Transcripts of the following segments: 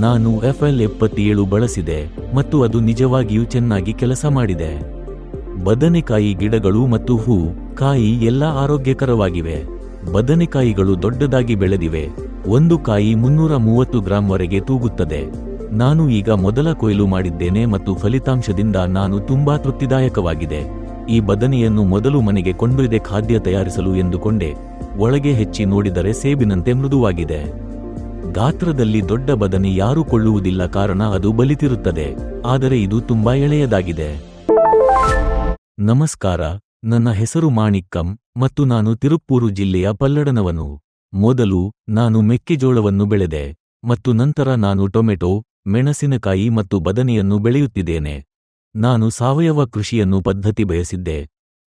ನಾನು ಎಫ್ಎಲ್ ಎಪ್ಪತ್ತೇಳು ಬಳಸಿದೆ ಮತ್ತು ಅದು ನಿಜವಾಗಿಯೂ ಚೆನ್ನಾಗಿ ಕೆಲಸ ಮಾಡಿದೆ. ಬದನೆಕಾಯಿ ಗಿಡಗಳು ಮತ್ತು ಹೂ, ಕಾಯಿ ಎಲ್ಲ ಆರೋಗ್ಯಕರವಾಗಿವೆ. ಬದನೆಕಾಯಿಗಳು ದೊಡ್ಡದಾಗಿ ಬೆಳೆದಿವೆ. ಒಂದು ಕಾಯಿ ಮುನ್ನೂರ ಮೂವತ್ತು ಗ್ರಾಂವರೆಗೆ ತೂಗುತ್ತದೆ. ನಾನು ಈಗ ಮೊದಲ ಕೊಯ್ಲು ಮಾಡಿದ್ದೇನೆ ಮತ್ತು ಫಲಿತಾಂಶದಿಂದ ನಾನು ತುಂಬಾ ತೃಪ್ತಿದಾಯಕವಾಗಿದೆ. ಈ ಬದನೆಯನ್ನು ಮೊದಲು ಮನೆಗೆ ಕೊಂಡೊಯ್ದೆ ಖಾದ್ಯ ತಯಾರಿಸಲು ಎಂದುಕೊಂಡೆ. ಒಳಗೆ ಹೆಚ್ಚಿ ನೋಡಿದರೆ ಸೇಬಿನಂತೆ ಮೃದುವಾಗಿದೆ. ಗಾತ್ರದಲ್ಲಿ ದೊಡ್ಡ ಬದನೆ ಯಾರೂ ಕೊಳ್ಳುವುದಿಲ್ಲ ಕಾರಣ ಅದು ಬಲಿತಿರುತ್ತದೆ. ಆದರೆ ಇದು ತುಂಬಾ ಎಳೆಯದಾಗಿದೆ. ನಮಸ್ಕಾರ, ನನ್ನ ಹೆಸರು ಮಾಣಿಕ್ಕಂ ಮತ್ತು ನಾನು ತಿರುಪ್ಪೂರು ಜಿಲ್ಲೆಯ ಪಲ್ಲಡನವನು. ಮೊದಲು ನಾನು ಮೆಕ್ಕೆಜೋಳವನ್ನು ಬೆಳೆದೆ ಮತ್ತು ನಂತರ ನಾನು ಟೊಮೆಟೊ, ಮೆಣಸಿನಕಾಯಿ ಮತ್ತು ಬದನೆಯನ್ನು ಬೆಳೆಯುತ್ತಿದ್ದೇನೆ. ನಾನು ಸಾವಯವ ಕೃಷಿಯನ್ನು ಪದ್ಧತಿ ಬಯಸಿದ್ದೆ.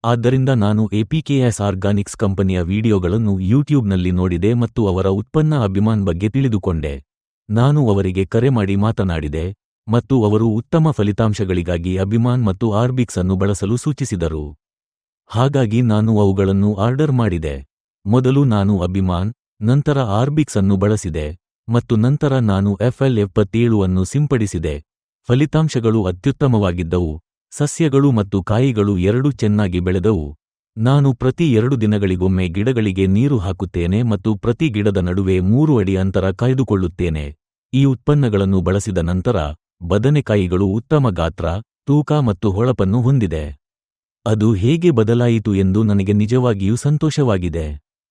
ಆದ್ದರಿಂದ ನಾನು ಎಪಿಕೆಎಸ್ ಆರ್ಗಾನಿಕ್ಸ್ ಕಂಪನಿಯ ವಿಡಿಯೋಗಳನ್ನು ಯೂಟ್ಯೂಬ್ನಲ್ಲಿ ನೋಡಿದೆ ಮತ್ತು ಅವರ ಉತ್ಪನ್ನ ಅಭಿಮಾನ್ ಬಗ್ಗೆ ತಿಳಿದುಕೊಂಡೆ. ನಾನು ಅವರಿಗೆ ಕರೆ ಮಾಡಿ ಮಾತನಾಡಿದೆ ಮತ್ತು ಅವರು ಉತ್ತಮ ಫಲಿತಾಂಶಗಳಿಗಾಗಿ ಅಭಿಮಾನ್ ಮತ್ತು ಆರ್ಬಿಕ್ಸ್ ಅನ್ನು ಬಳಸಲು ಸೂಚಿಸಿದರು. ಹಾಗಾಗಿ ನಾನು ಅವುಗಳನ್ನು ಆರ್ಡರ್ ಮಾಡಿದೆ. ಮೊದಲು ನಾನು ಅಭಿಮಾನ್, ನಂತರ ಆರ್ಬಿಕ್ಸ್ ಅನ್ನು ಬಳಸಿದೆ ಮತ್ತು ನಂತರ ನಾನು ಎಫ್ಎಲ್ ಎಪ್ಪತ್ತೇಳು ಅನ್ನು ಸಿಂಪಡಿಸಿದೆ. ಫಲಿತಾಂಶಗಳು ಅತ್ಯುತ್ತಮವಾಗಿದ್ದವು. ಸಸ್ಯಗಳು ಮತ್ತು ಕಾಯಿಗಳು ಎರಡೂ ಚೆನ್ನಾಗಿ ಬೆಳೆದವು. ನಾನು ಪ್ರತಿ ಎರಡು ದಿನಗಳಿಗೊಮ್ಮೆ ಗಿಡಗಳಿಗೆ ನೀರು ಹಾಕುತ್ತೇನೆ ಮತ್ತು ಪ್ರತಿ ಗಿಡದ ನಡುವೆ ಮೂರು ಅಡಿ ಅಂತರ ಕಾಯ್ದುಕೊಳ್ಳುತ್ತೇನೆ. ಈ ಉತ್ಪನ್ನಗಳನ್ನು ಬಳಸಿದ ನಂತರ ಬದನೆಕಾಯಿಗಳು ಉತ್ತಮ ಗಾತ್ರ, ತೂಕ ಮತ್ತು ಹೊಳಪನ್ನು ಹೊಂದಿದೆ. ಅದು ಹೇಗೆ ಬದಲಾಯಿತು ಎಂದು ನನಗೆ ನಿಜವಾಗಿಯೂ ಸಂತೋಷವಾಗಿದೆ.